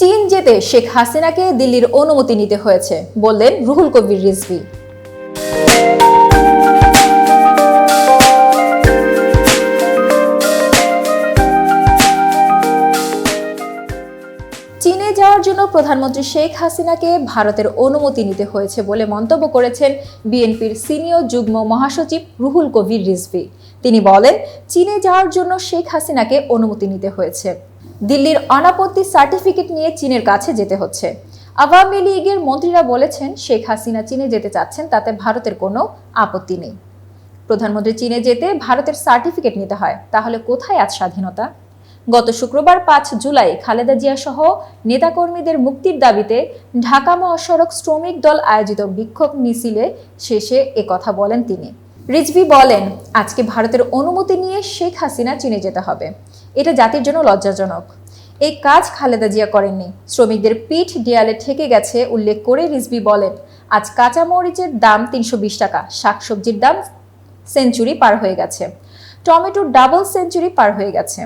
চীন যেতে শেখ হাসিনাকে দিল্লির অনুমতি নিতে হয়েছে, বললেন রুহুল কবির রিজভি। চীনে যাওয়ার জন্য প্রধানমন্ত্রী শেখ হাসিনাকে ভারতের অনুমতি নিতে হয়েছে বলে মন্তব্য করেছেন বিএনপির সিনিয়র যুগ্ম মহাসচিব রুহুল কবির রিজভি। তিনি বলেন, চীনে যাওয়ার জন্য শেখ হাসিনাকে অনুমতি নিতে হয়েছে। দিল্লির অনাপত্তি সার্টিফিকেট নিয়ে চীনের কাছে যেতে হচ্ছে। আওয়ামী লীগের মন্ত্রীরা বলেছেন, শেখ হাসিনা চীনে যেতে চাচ্ছেন, তাতে ভারতের কোনো আপত্তি নেই। প্রধানমন্ত্রী চীনে যেতে ভারতের সার্টিফিকেট নিতে হয়, তাহলে কোথায় আজ স্বাধীনতা? গত শুক্রবার পাঁচ জুলাই খালেদা জিয়া সহ নেতাকর্মীদের মুক্তির দাবিতে ঢাকা মহাসড়ক শ্রমিক দল আয়োজিত বিক্ষোভ মিছিলে শেষে কথা বলেন তিনি। রিজভি বলেন, আজকে ভারতের অনুমতি নিয়ে শেখ হাসিনা চীনে যেতে হবে। এটা জাতির জন্য লজ্জাজনক। এই কাজ খালেদা জিয়া করেননি। শ্রমিকদের পিঠ দেয়ালে ঠেকে গেছে উল্লেখ করে রিজভি বলেন, আজ কাঁচা মরিচের দাম তিনশো বিশ টাকা, শাকসবজির দাম সেঞ্চুরি পার হয়ে গেছে। টমেটোর ডাবল সেঞ্চুরি পার হয়ে গেছে।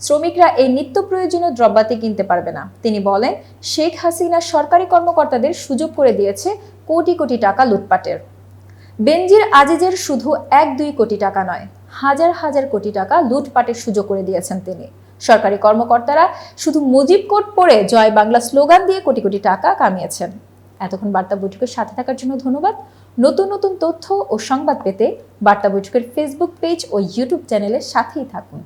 শ্রমিকরা এই নিত্য প্রয়োজনীয় দ্রব্যাতি কিনতে পারবে না। তিনি বলেন, শেখ হাসিনা সরকারি কর্মকর্তাদের সুযোগ করে দিয়েছে কোটি কোটি টাকা লুটপাটের। বেনজির আজিজের শুধু এক দুই কোটি টাকা নয়, হাজার হাজার কোটি টাকা লুটপাটের সুযোগ করে দিয়েছেন তিনি। সরকারি কর্মকর্তারা শুধু মুজিব কোট পরে জয় বাংলা স্লোগান দিয়ে কোটি কোটি টাকা কামিয়েছেন। এতক্ষণ বার্তা বৈঠকের সাথে থাকার জন্য ধন্যবাদ। নতুন নতুন তথ্য ও সংবাদ পেতে বার্তা বৈঠকের ফেসবুক পেজ ও ইউটিউব চ্যানেলের সাথেই থাকুন।